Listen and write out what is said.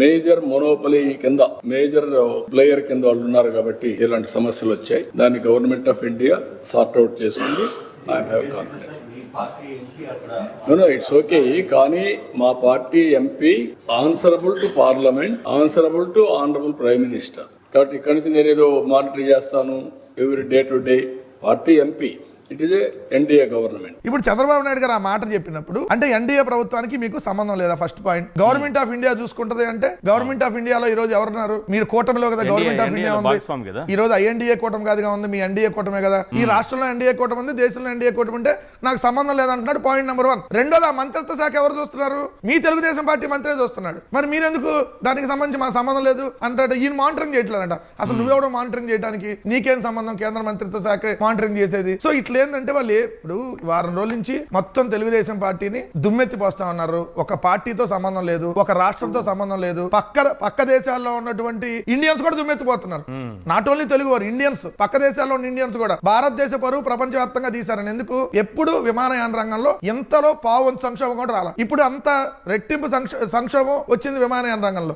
Major monopoly కింద major player కింద వాళ్ళు ఉన్నారు కాబట్టి ఇలాంటి సమస్యలు వచ్చాయి. దాన్ని government of India sort out చేస్తుంది I have confidence no it's okay కానీ మా party MP answerable to parliament answerable to honourable prime minister కాబట్టి ఇక్కడి నుంచి నేను ఏదో మానిటర్ చేస్తాను. Every day to day party MP it is a NDA government ఇప్పుడు చంద్రబాబు నాయుడు గారు ఆ మాట చెప్పినప్పుడు అంటే ఎన్డీఏ ప్రభుత్వానికి మీకు సంబంధం లేదా first point government of India చూసుకుంటది అంటే గవర్నమెంట్ ఆఫ్ ఇండియాలో ఈ రోజు ఎవరున్నారు? మీరు కూటమిలో కదా గవర్నమెంట్ ఆఫ్ ఇండియా ఉంది. ఈ రోజు ఐఎన్డీఏ కూటమి కాదుగా ఉంది మీ ఎన్డీఏ కూటమే కదా. ఈ రాష్ట్రంలో ఎన్డీఏ కూటమి ఉంది దేశంలో ఎన్డీఏ కూటమి ఉంటే నాకు సంబంధం లేదంటున్నాడు పాయింట్ నెంబర్ వన్ రెండోది ఆ మంత్రిత్వ శాఖ ఎవరు చూస్తున్నారు? మీ తెలుగుదేశం పార్టీ మంత్రే చూస్తున్నాడు. మరి మీరెందుకు దానికి సంబంధించి మా సంబంధం లేదు అంటాడు? ఈయన మానిటరింగ్ చేయట్లేదంట. అసలు నువ్వెవడో మానిటరింగ్ చేయడానికి నీకేం సంబంధం? కేంద్ర మంత్రిత్వ శాఖ మానిటరింగ్ చేసేది. సో ఇట్లా ఏంటంటే వాళ్ళు ఇప్పుడు వారం రోజుల నుంచి మొత్తం తెలుగుదేశం పార్టీని దుమ్మెత్తి పోస్తా ఉన్నారు. ఒక పార్టీతో సంబంధం లేదు ఒక రాష్ట్రంతో సంబంధం లేదు. పక్క పక్క దేశాల్లో ఉన్నటువంటి ఇండియన్స్ కూడా దుమ్మెత్తిపోతున్నారు. నాట్ ఓన్లీ తెలుగు వారు ఇండియన్స్ పక్క దేశాల్లో ఉన్న ఇండియన్స్ కూడా. భారతదేశ పరువు ప్రపంచవ్యాప్తంగా తీశారని ఎందుకు? ఎప్పుడు విమానయాన రంగంలో ఎంతలో పావు సంక్షోభం కూడా రాల. ఇప్పుడు అంత రెట్టింపు సంక్షోభం వచ్చింది విమానయాన రంగంలో.